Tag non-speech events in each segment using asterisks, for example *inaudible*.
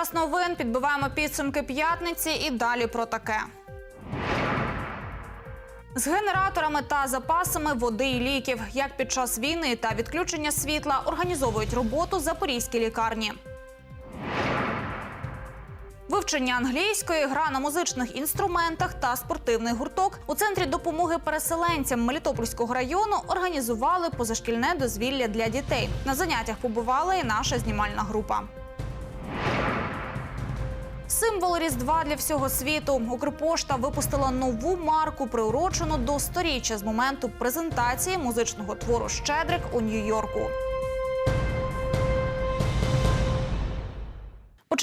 час новин підбиваємо підсумки п'ятниці і далі про таке. З генераторами та запасами води і ліків, як під час війни та відключення світла організовують роботу запорізькі лікарні. Вивчення англійської, гра на музичних інструментах та спортивний гурток у центрі допомоги переселенцям Мелітопольського району організували позашкільне дозвілля для дітей. На заняттях побувала і наша знімальна група. Символ Різдва для всього світу. Укрпошта випустила нову марку, приурочену до сторіччя з моменту презентації музичного твору Щедрик у Нью-Йорку.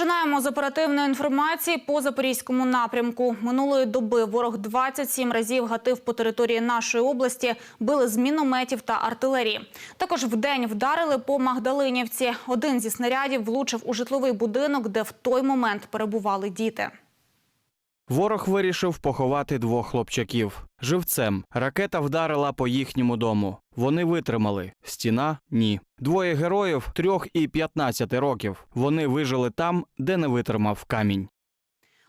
Починаємо з оперативної інформації по запорізькому напрямку. Минулої доби ворог 27 разів гатив по території нашої області, били з мінометів та артилерії. Також вдень вдарили по Магдалинівці. Один зі снарядів влучив у житловий будинок, де в той момент перебували діти. Ворог вирішив поховати двох хлопчаків. Живцем ракета вдарила по їхньому дому. Вони витримали. Стіна ні. Двоє героїв трьох і 15 років. Вони вижили там, де не витримав камінь.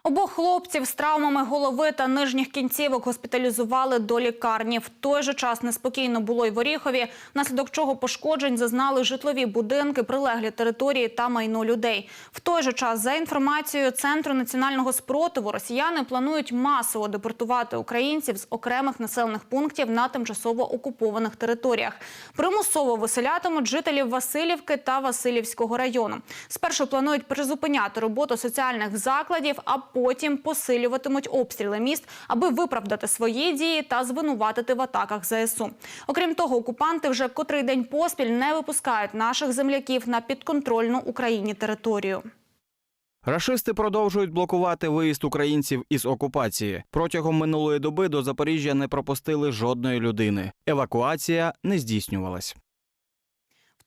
Обох хлопців з травмами голови та нижніх кінцівок госпіталізували до лікарні. В той же час неспокійно було й в Оріхові, внаслідок чого пошкоджень зазнали житлові будинки, прилеглі території та майно людей. В той же час, за інформацією Центру національного спротиву, росіяни планують масово депортувати українців з окремих населених пунктів на тимчасово окупованих територіях. Примусово виселятимуть жителів Васильівки та Васильівського району. Спершу планують призупиняти роботу соціальних закладів, а потім посилюватимуть обстріли міст, аби виправдати свої дії та звинуватити в атаках ЗСУ. Окрім того, окупанти вже котрий день поспіль не випускають наших земляків на підконтрольну Україні територію. Рашисти продовжують блокувати виїзд українців із окупації. Протягом минулої доби до Запоріжжя не пропустили жодної людини. Евакуація не здійснювалась.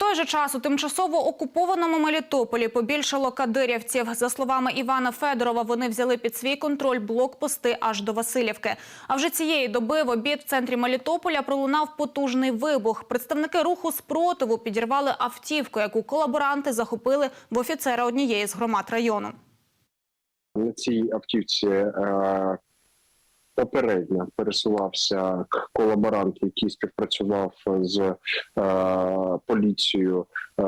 Той же час у тимчасово окупованому Мелітополі побільшало кадирівців. За словами Івана Федорова, вони взяли під свій контроль блокпости аж до Васильівки. А вже цієї доби в обід в центрі Мелітополя пролунав потужний вибух. Представники руху спротиву підірвали автівку, яку колаборанти захопили в офіцера однієї з громад району. На цій автівці е, попередньо пересувався колаборант, який співпрацював з е, поліцією е,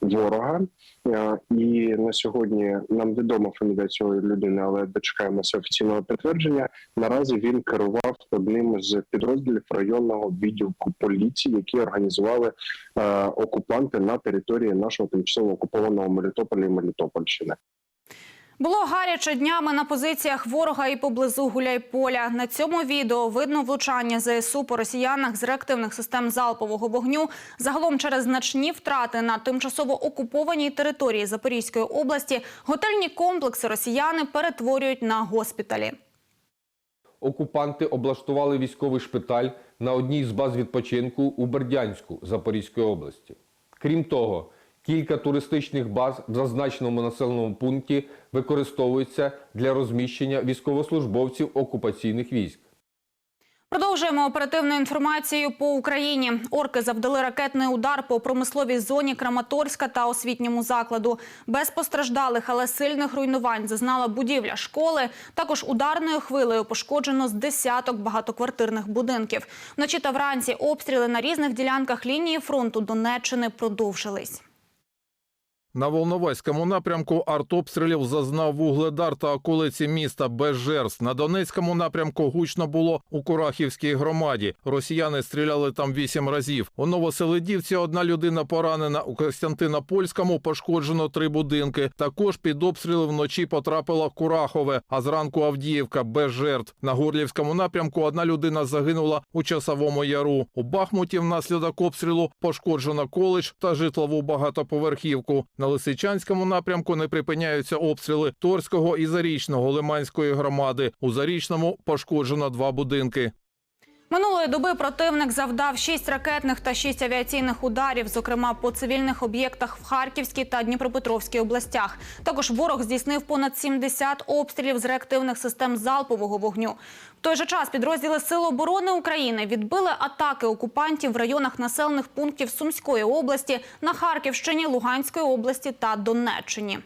ворога. Е, і на сьогодні нам відома фамілія цієї людини, але дочекаємося офіційного підтвердження. Наразі він керував одним з підрозділів районного відділку поліції, які організували е, окупанти на території нашого тимчасово окупованого Мелітополя і Мелітопольщини. Було гаряче днями на позиціях ворога і поблизу Гуляйполя. На цьому відео видно влучання ЗСУ по росіянах з реактивних систем залпового вогню. Загалом через значні втрати на тимчасово окупованій території Запорізької області готельні комплекси росіяни перетворюють на госпіталі. Окупанти облаштували військовий шпиталь на одній з баз відпочинку у Бердянську Запорізької області. Крім того, кілька туристичних баз в зазначеному населеному пункті використовуються для розміщення військовослужбовців окупаційних військ. Продовжуємо оперативну інформацію по Україні. Орки завдали ракетний удар по промисловій зоні Краматорська та освітньому закладу. Без постраждалих, але сильних руйнувань зазнала будівля школи. Також ударною хвилею пошкоджено з десяток багатоквартирних будинків. Вночі та вранці обстріли на різних ділянках лінії фронту Донеччини продовжились. На Волноваському напрямку артобстрілів зазнав вугледар та околиці міста без жертв. На Донецькому напрямку гучно було у Курахівській громаді. Росіяни стріляли там вісім разів. У Новоселидівці одна людина поранена. У Костянтинопольському пошкоджено три будинки. Також під обстріли вночі потрапила Курахове, а зранку Авдіївка без жертв. На Горлівському напрямку одна людина загинула у часовому яру. У Бахмуті внаслідок обстрілу пошкоджено коледж та житлову багатоповерхівку. На Лисичанському напрямку не припиняються обстріли Торського і Зарічного Лиманської громади. У Зарічному пошкоджено два будинки. Минулої доби противник завдав шість ракетних та шість авіаційних ударів, зокрема по цивільних об'єктах в Харківській та Дніпропетровській областях. Також ворог здійснив понад 70 обстрілів з реактивних систем залпового вогню. В той же час підрозділи Сил оборони України відбили атаки окупантів в районах населених пунктів Сумської області, на Харківщині, Луганської області та Донеччині.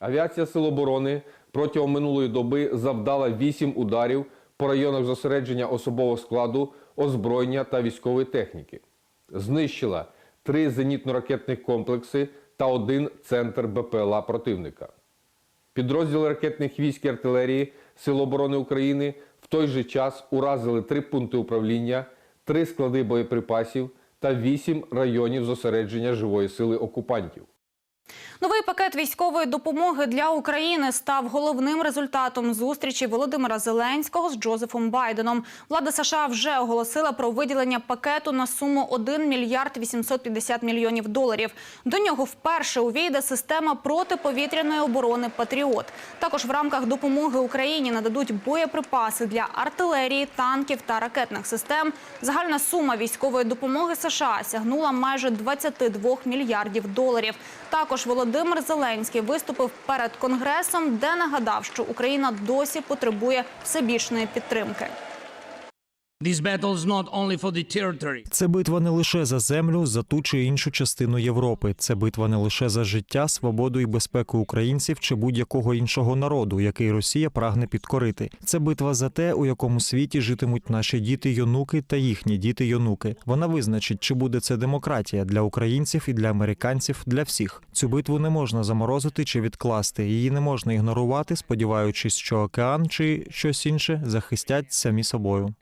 Авіація Сил оборони протягом минулої доби завдала 8 ударів по районах зосередження особового складу, озброєння та військової техніки. Знищила три зенітно-ракетних комплекси та один центр БПЛА противника. Підрозділи ракетних військ і артилерії Сил оборони України в той же час уразили три пункти управління, три склади боєприпасів та вісім районів зосередження живої сили окупантів. Новий пакет військової допомоги для України став головним результатом зустрічі Володимира Зеленського з Джозефом Байденом. Влада США вже оголосила про виділення пакету на суму 1 мільярд 850 мільйонів доларів. До нього вперше увійде система протиповітряної оборони Патріот. Також в рамках допомоги Україні нададуть боєприпаси для артилерії, танків та ракетних систем. Загальна сума військової допомоги США сягнула майже 22 мільярдів доларів. Також Володимир Зеленський виступив перед конгресом, де нагадав, що Україна досі потребує всебічної підтримки. Це битва не лише за землю, за ту чи іншу частину Європи. Це битва не лише за життя, свободу і безпеку українців чи будь-якого іншого народу, який Росія прагне підкорити. Це битва за те, у якому світі житимуть наші діти юнуки та їхні діти юнуки. Вона визначить, чи буде це демократія для українців і для американців, для всіх. Цю битву не можна заморозити чи відкласти. Її не можна ігнорувати, сподіваючись, що океан чи щось інше захистять самі собою.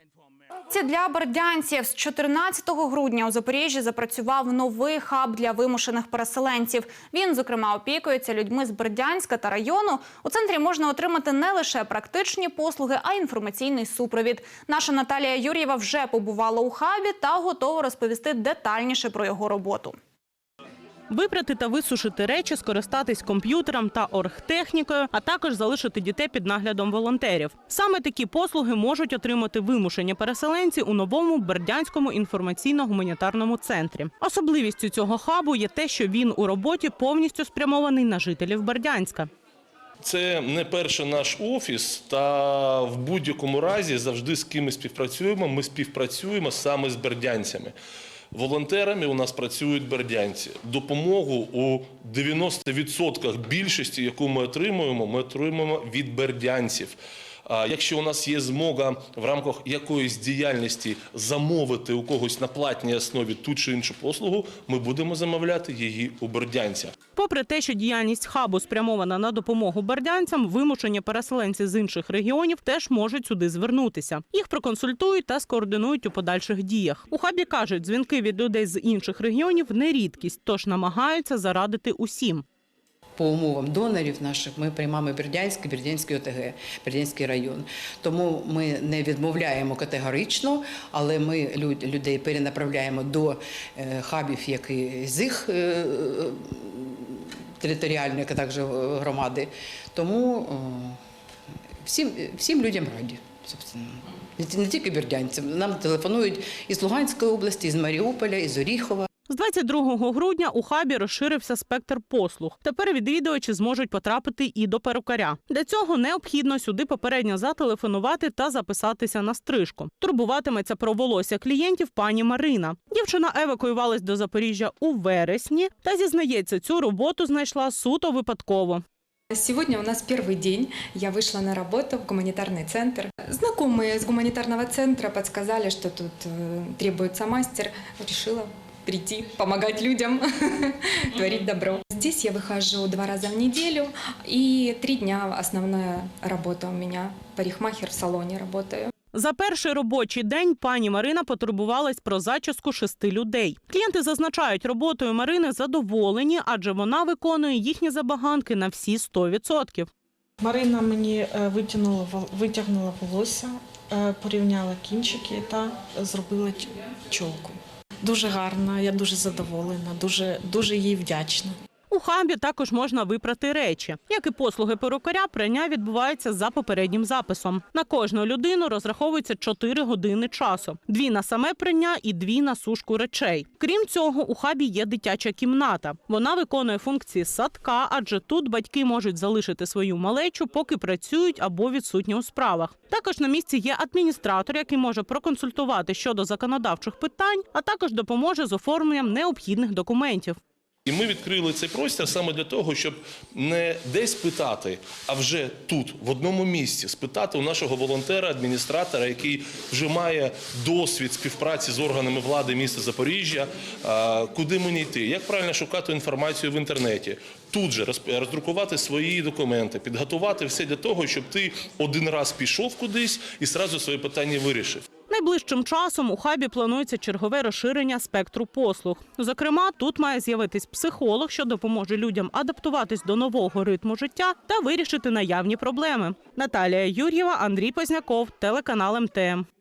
Ці для бердянців з 14 грудня у Запоріжжі запрацював новий хаб для вимушених переселенців. Він, зокрема, опікується людьми з Бердянська та району. У центрі можна отримати не лише практичні послуги, а й інформаційний супровід. Наша Наталія Юр'єва вже побувала у хабі та готова розповісти детальніше про його роботу. Випрати та висушити речі, скористатись комп'ютером та оргтехнікою, а також залишити дітей під наглядом волонтерів. Саме такі послуги можуть отримати вимушені переселенці у новому Бердянському інформаційно-гуманітарному центрі. Особливістю цього хабу є те, що він у роботі повністю спрямований на жителів Бердянська. Це не перший наш офіс, та в будь-якому разі завжди з ким ми співпрацюємо. Ми співпрацюємо саме з бердянцями. Волонтерами у нас працюють бердянці. Допомогу у 90% більшості, яку ми отримуємо, ми отримуємо від бердянців. Якщо у нас є змога в рамках якоїсь діяльності замовити у когось на платній основі ту чи іншу послугу, ми будемо замовляти її у бердянця. Попри те, що діяльність хабу спрямована на допомогу бердянцям, вимушені переселенці з інших регіонів теж можуть сюди звернутися. Їх проконсультують та скоординують у подальших діях. У хабі кажуть, дзвінки від людей з інших регіонів не рідкість, тож намагаються зарадити усім. По умовам донорів наших ми приймаємо Бердянський, Бердянський ОТГ, Бердянський район. Тому ми не відмовляємо категорично, але ми людей перенаправляємо до е, хабів, які з їх е, територіальної також громади. Тому е, всім, всім людям раді. Собственно. Не тільки бердянцям. Нам телефонують із Луганської області, із Маріуполя, із Оріхова. З 22 грудня у хабі розширився спектр послуг. Тепер відвідувачі зможуть потрапити і до перукаря. Для цього необхідно сюди попередньо зателефонувати та записатися на стрижку. Турбуватиметься про волосся клієнтів пані Марина. Дівчина евакуювалась до Запоріжжя у вересні та зізнається, цю роботу знайшла суто випадково. Сегодня у нас первый день. Я вышла на работу в гуманитарный центр. Знакомые с гуманитарного центра подсказали, что тут э, требуется мастер. Решила прийти, помогать людям, *laughs* творить добро. Здесь я выхожу два раза в неделю, и три дня основная работа у меня. Парикмахер в салоне работаю. За перший робочий день пані Марина потурбувалась про зачіску шести людей. Клієнти зазначають, роботою Марини задоволені, адже вона виконує їхні забаганки на всі 100%. Марина мені е, витягнула витягнула волосся, е, порівняла кінчики та зробила чолку. Дуже гарна, я дуже задоволена, дуже, дуже їй вдячна. У хабі також можна випрати речі. Як і послуги перукаря, прання відбувається за попереднім записом. На кожну людину розраховується 4 години часу: дві на саме прання і дві на сушку речей. Крім цього, у хабі є дитяча кімната. Вона виконує функції садка, адже тут батьки можуть залишити свою малечу, поки працюють або відсутні у справах. Також на місці є адміністратор, який може проконсультувати щодо законодавчих питань, а також допоможе з оформленням необхідних документів. І ми відкрили цей простір саме для того, щоб не десь питати, а вже тут, в одному місці, спитати у нашого волонтера, адміністратора, який вже має досвід співпраці з органами влади міста Запоріжжя, куди мені йти, як правильно шукати інформацію в інтернеті. Тут же роздрукувати свої документи, підготувати все для того, щоб ти один раз пішов кудись і сразу своє питання вирішив. Найближчим часом у хабі планується чергове розширення спектру послуг. Зокрема, тут має з'явитись психолог, що допоможе людям адаптуватись до нового ритму життя та вирішити наявні проблеми. Наталія Юр'єва, Андрій Позняков, телеканал МТМ.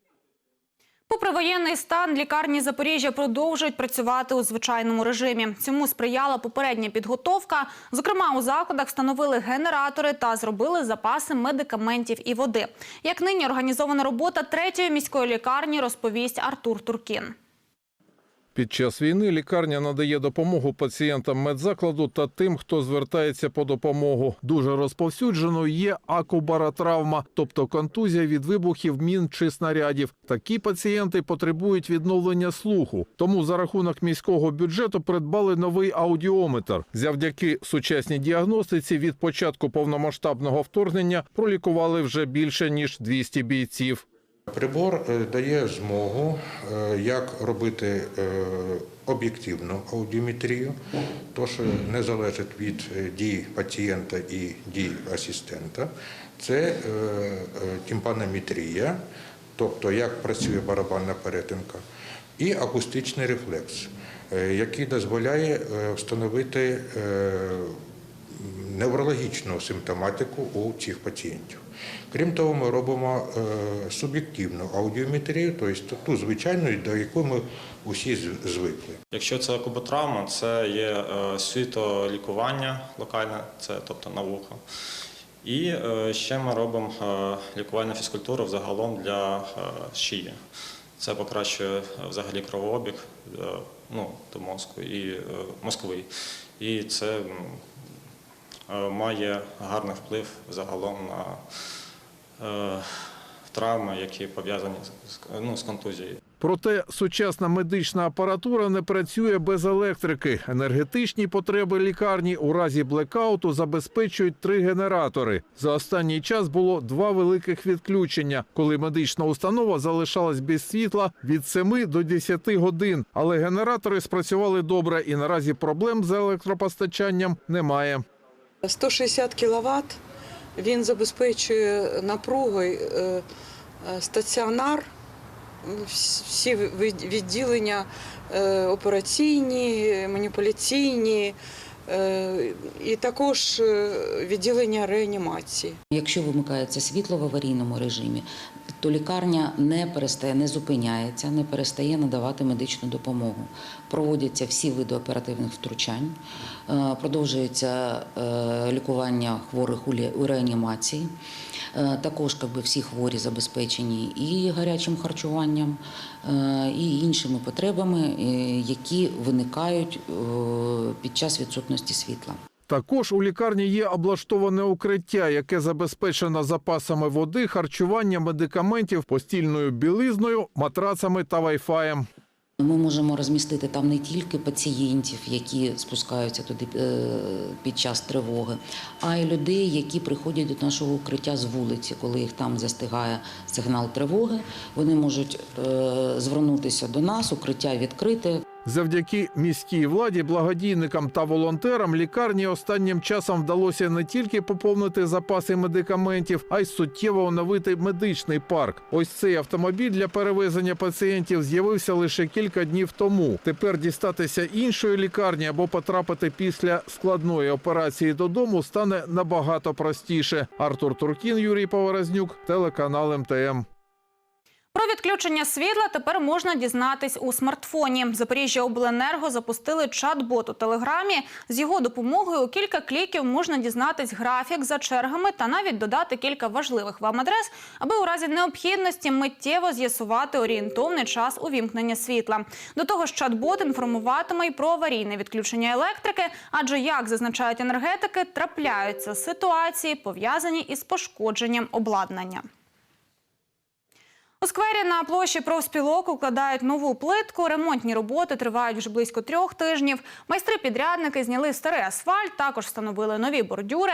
Попри воєнний стан, лікарні Запоріжжя продовжують працювати у звичайному режимі. Цьому сприяла попередня підготовка. Зокрема, у закладах встановили генератори та зробили запаси медикаментів і води. Як нині організована робота третьої міської лікарні, розповість Артур Туркін. Під час війни лікарня надає допомогу пацієнтам медзакладу та тим, хто звертається по допомогу. Дуже розповсюдженою є акубаротравма, тобто контузія від вибухів мін чи снарядів. Такі пацієнти потребують відновлення слуху. Тому за рахунок міського бюджету придбали новий аудіометр. Завдяки сучасній діагностиці від початку повномасштабного вторгнення пролікували вже більше ніж 200 бійців. Прибор е, дає змогу е, як робити е, об'єктивну аудіометрію, то що не залежить від дій пацієнта і дій асистента. Це тімпанометрія, тобто як працює барабанна перетинка, і акустичний рефлекс, який дозволяє встановити неврологічну симптоматику у цих пацієнтів. Крім того, ми робимо е, суб'єктивну аудіометрію, тобто ту звичайну, до якої ми усі звикли. Якщо це куботравма, це є е, суто лікування локальне, це тобто на вухо. І е, ще ми робимо лікувальну фізкультуру взагалом для шиї. Це покращує взагалі кровообіг ну, до мозку і мозковий. І це має гарний вплив загалом на е, травми, які пов'язані ну, з контузією. Проте сучасна медична апаратура не працює без електрики. Енергетичні потреби лікарні у разі блекауту забезпечують три генератори. За останній час було два великих відключення, коли медична установа залишалась без світла від 7 до 10 годин. Але генератори спрацювали добре і наразі проблем з електропостачанням немає. 160 кВт, він забезпечує напругою е, е, стаціонар, всі відділення е, операційні, маніпуляційні і також відділення реанімації. Якщо вимикається світло в аварійному режимі, то лікарня не перестає, не зупиняється, не перестає надавати медичну допомогу. Проводяться всі види оперативних втручань, е, продовжується е, лікування хворих у реанімації. Е, Також якби, всі хворі забезпечені і гарячим харчуванням, і іншими потребами, які виникають під час відсутності світла. Також у лікарні є облаштоване укриття, яке забезпечено запасами води, харчування, медикаментів, постільною білизною, матрацами та вайфаєм. Ми можемо розмістити там не тільки пацієнтів, які спускаються туди е, під час тривоги, а й людей, які приходять до нашого укриття з вулиці, коли їх там застигає сигнал тривоги. Вони можуть е, звернутися до нас, укриття відкрите. Завдяки міській владі, благодійникам та волонтерам лікарні останнім часом вдалося не тільки поповнити запаси медикаментів, а й суттєво оновити медичний парк. Ось цей автомобіль для перевезення пацієнтів з'явився лише кілька днів тому. Тепер дістатися іншої лікарні або потрапити після складної операції додому стане набагато простіше. Артур Туркін, Юрій Поворознюк, телеканал МТМ. Про відключення світла тепер можна дізнатись у смартфоні. Запоріжжя Обленерго запустили чат-бот у телеграмі. З його допомогою у кілька кліків можна дізнатись графік за чергами та навіть додати кілька важливих вам адрес, аби у разі необхідності миттєво з'ясувати орієнтовний час увімкнення світла. До того ж, чат-бот інформуватиме й про аварійне відключення електрики, адже як зазначають енергетики, трапляються ситуації пов'язані із пошкодженням обладнання. У сквері на площі профспілок укладають нову плитку. Ремонтні роботи тривають вже близько трьох тижнів. Майстри-підрядники зняли старий асфальт, також встановили нові бордюри.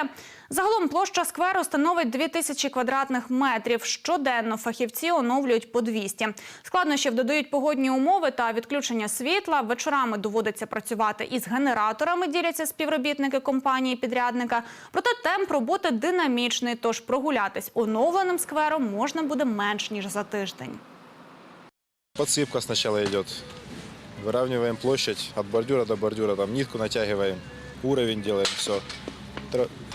Загалом площа скверу становить 2000 квадратних метрів. Щоденно фахівці оновлюють по 200. Складнощів додають погодні умови та відключення світла. Вечорами доводиться працювати із генераторами, діляться співробітники компанії-підрядника. Проте темп роботи динамічний, тож прогулятись оновленим сквером можна буде менш ніж за тиждень. Подсыпка сначала идет. Выравниваем площадь от бордюра до бордюра, там нитку натягиваем, уровень делаем, все.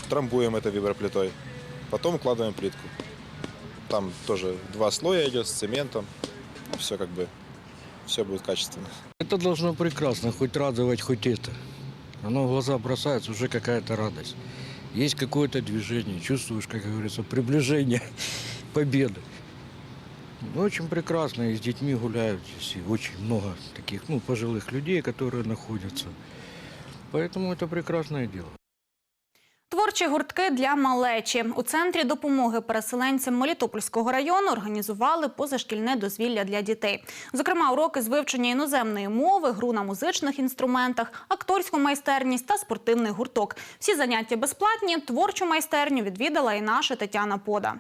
Трамбуем это виброплитой. Потом укладываем плитку. Там тоже два слоя идет с цементом. Все как бы, все будет качественно. Это должно прекрасно, хоть радовать, хоть это. Оно в глаза бросается, уже какая-то радость. Есть какое-то движение, чувствуешь, как говорится, приближение *laughs* победы. Ну, Очень прекрасно, и с детьми гуляют здесь, и очень много таких, ну, пожилых людей, которые находятся. Поэтому это прекрасное дело. Творчі гуртки для малечі у центрі допомоги переселенцям Мелітопольського району організували позашкільне дозвілля для дітей. Зокрема, уроки з вивчення іноземної мови, гру на музичних інструментах, акторську майстерність та спортивний гурток. Всі заняття безплатні. Творчу майстерню відвідала і наша Тетяна Пода.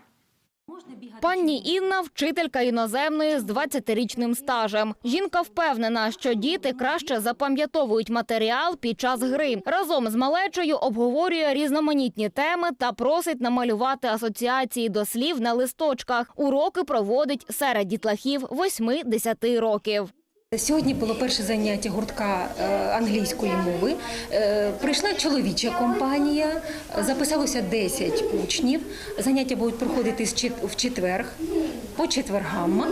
Пані Інна – вчителька іноземної з 20-річним стажем. Жінка впевнена, що діти краще запам'ятовують матеріал під час гри. Разом з малечою обговорює різноманітні теми та просить намалювати асоціації до слів на листочках. Уроки проводить серед дітлахів 8-10 років. Сьогодні було перше заняття гуртка е, англійської мови. Е, Прийшла чоловіча компанія, записалося 10 учнів. Заняття будуть проходити з чет- в четверг, по четвергам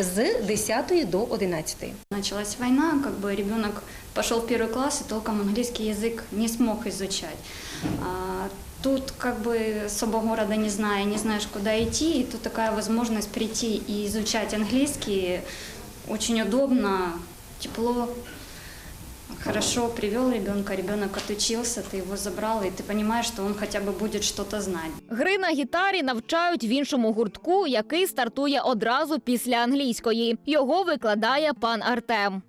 з 10 до 11. Началась война, как бы ребенок пошел в первый класс и толком английский язык не смог изучать. А, тут как бы особо города не зная, не знаешь, куда идти, и тут такая возможность прийти и изучать английский очень удобно, тепло. Хорошо привел ребенка, ребенок отучился, ты его забрал, и ты понимаешь, что он хотя бы будет что-то знать. Гри на гітарі навчають в іншому гуртку, який стартує одразу після англійської. Його викладає пан Артем.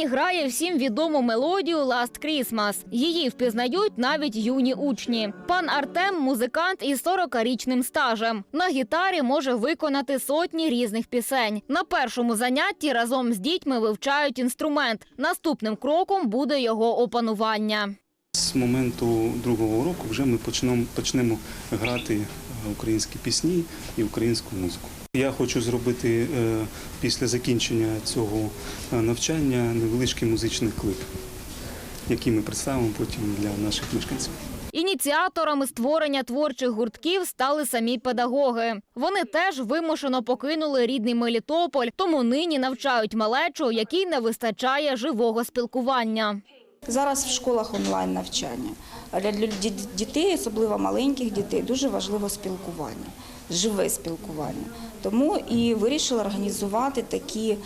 Нині грає всім відому мелодію «Last Christmas». Її впізнають навіть юні учні. Пан Артем – музикант із 40-річним стажем. На гітарі може виконати сотні різних пісень. На першому занятті разом з дітьми вивчають інструмент. Наступним кроком буде його опанування. З моменту другого уроку вже ми почнемо, почнемо грати е, українські пісні і українську музику. Я хочу зробити е, після закінчення цього е, навчання невеличкий музичний клип, який ми представимо потім для наших мешканців. Ініціаторами створення творчих гуртків стали самі педагоги. Вони теж вимушено покинули рідний Мелітополь, тому нині навчають малечу, якій не вистачає живого спілкування. Зараз в школах онлайн навчання. Для дітей, особливо маленьких дітей, дуже важливо спілкування, живе спілкування. Тому і вирішила організувати такі е,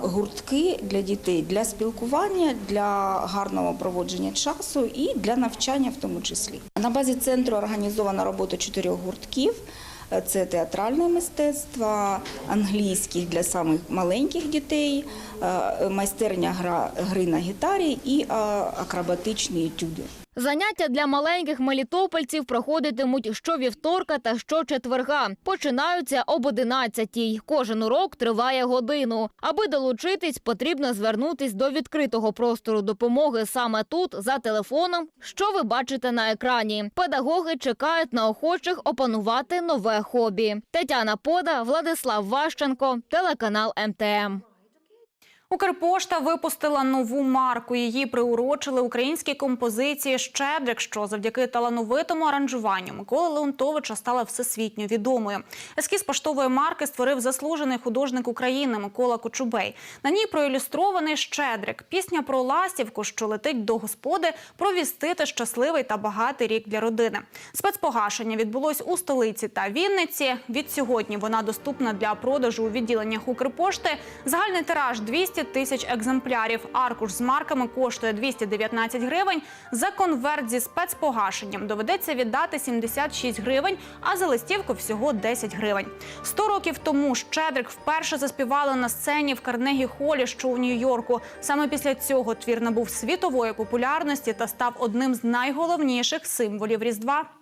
гуртки для дітей для спілкування, для гарного проводження часу і для навчання в тому числі. На базі центру організована робота чотирьох гуртків. Е, Це театральне мистецтво, англійський для самих маленьких дітей, е, майстерня гра, гри на гітарі і акробатичні етюди. Заняття для маленьких мелітопольців проходитимуть щовівторка та щочетверга. Починаються об 11-й. Кожен урок триває годину. Аби долучитись, потрібно звернутись до відкритого простору допомоги саме тут, за телефоном, що ви бачите на екрані. Педагоги чекають на охочих опанувати нове хобі. Тетяна Пода, Владислав Ващенко, телеканал МТМ. Укрпошта випустила нову марку. Її приурочили українській композиції Щедрик, що завдяки талановитому аранжуванню Миколи Леонтовича стала всесвітньо відомою. Ескіз поштової марки створив заслужений художник України Микола Кочубей. На ній проілюстрований Щедрик, пісня про ластівку, що летить до господи, провістити щасливий та багатий рік для родини. Спецпогашення відбулось у столиці та Вінниці. Від сьогодні вона доступна для продажу у відділеннях Укрпошти. Загальний тираж 200 тисяч екземплярів. Аркуш з марками коштує 219 гривень. За конверт зі спецпогашенням доведеться віддати 76 гривень, а за листівку всього 10 гривень. 100 років тому Щедрик вперше заспівали на сцені в Карнегі Холі, що у Нью-Йорку. Саме після цього твір набув світової популярності та став одним з найголовніших символів Різдва.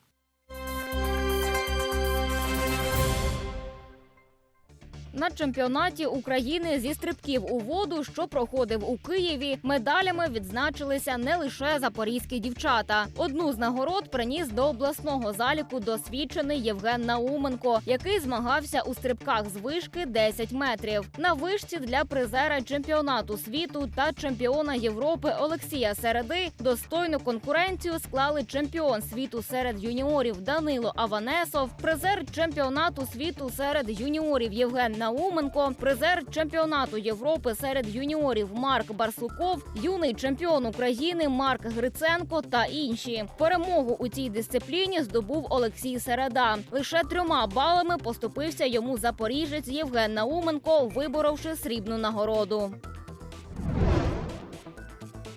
На чемпіонаті України зі стрибків у воду, що проходив у Києві, медалями відзначилися не лише запорізькі дівчата. Одну з нагород приніс до обласного заліку досвідчений Євген Науменко, який змагався у стрибках з вишки 10 метрів. На вишці для призера чемпіонату світу та чемпіона Європи Олексія Середи достойну конкуренцію склали чемпіон світу серед юніорів Данило Аванесов, призер чемпіонату світу серед юніорів Євген Науменко, призер чемпіонату Європи серед юніорів Марк Барсуков, юний чемпіон України Марк Гриценко та інші. Перемогу у цій дисципліні здобув Олексій Середа. Лише трьома балами поступився йому запоріжець Євген Науменко, виборовши срібну нагороду.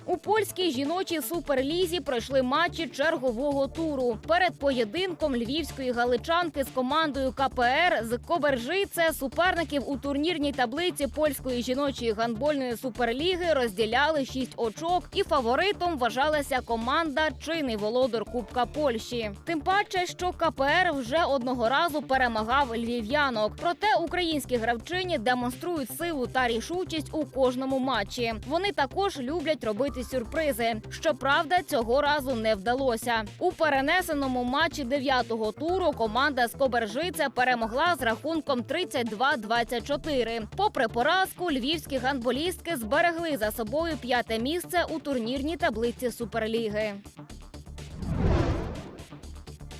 У польській жіночій суперлізі пройшли матчі чергового туру. Перед поєдинком львівської галичанки з командою КПР з Кобержице суперників у турнірній таблиці польської жіночої гандбольної суперліги розділяли 6 очок, і фаворитом вважалася команда чинний володар Кубка Польщі. Тим паче, що КПР вже одного разу перемагав львів'янок. Проте українські гравчині демонструють силу та рішучість у кожному матчі. Вони також люблять робити сюрпризи. Щоправда, цього разу не вдалося. У перенесеному матчі дев'ятого туру команда з Кобержиця перемогла з рахунком 32-24. Попри поразку, львівські гандболістки зберегли за собою п'яте місце у турнірній таблиці Суперліги.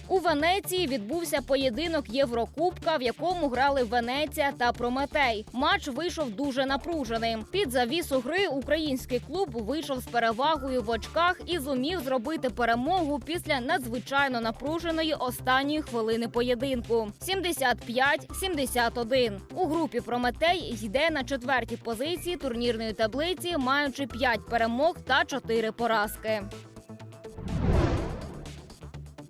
У Венеції відбувся поєдинок Єврокубка, в якому грали Венеція та Прометей. Матч вийшов дуже напруженим. Під завісу гри український клуб вийшов з перевагою в очках і зумів зробити перемогу після надзвичайно напруженої останньої хвилини поєдинку. 75-71. У групі Прометей йде на четвертій позиції турнірної таблиці, маючи 5 перемог та 4 поразки.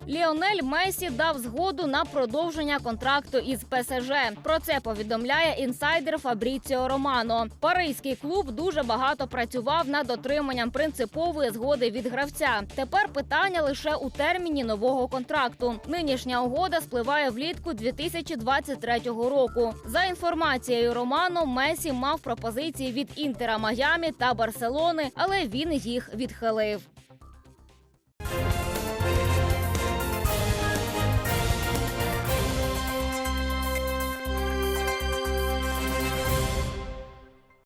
Ліонель Месі дав згоду на продовження контракту із ПСЖ. Про це повідомляє інсайдер Фабріціо Романо. Паризький клуб дуже багато працював над отриманням принципової згоди від гравця. Тепер питання лише у терміні нового контракту. Нинішня угода спливає влітку 2023 року. За інформацією Романо, Месі мав пропозиції від Інтера Майамі та Барселони, але він їх відхилив.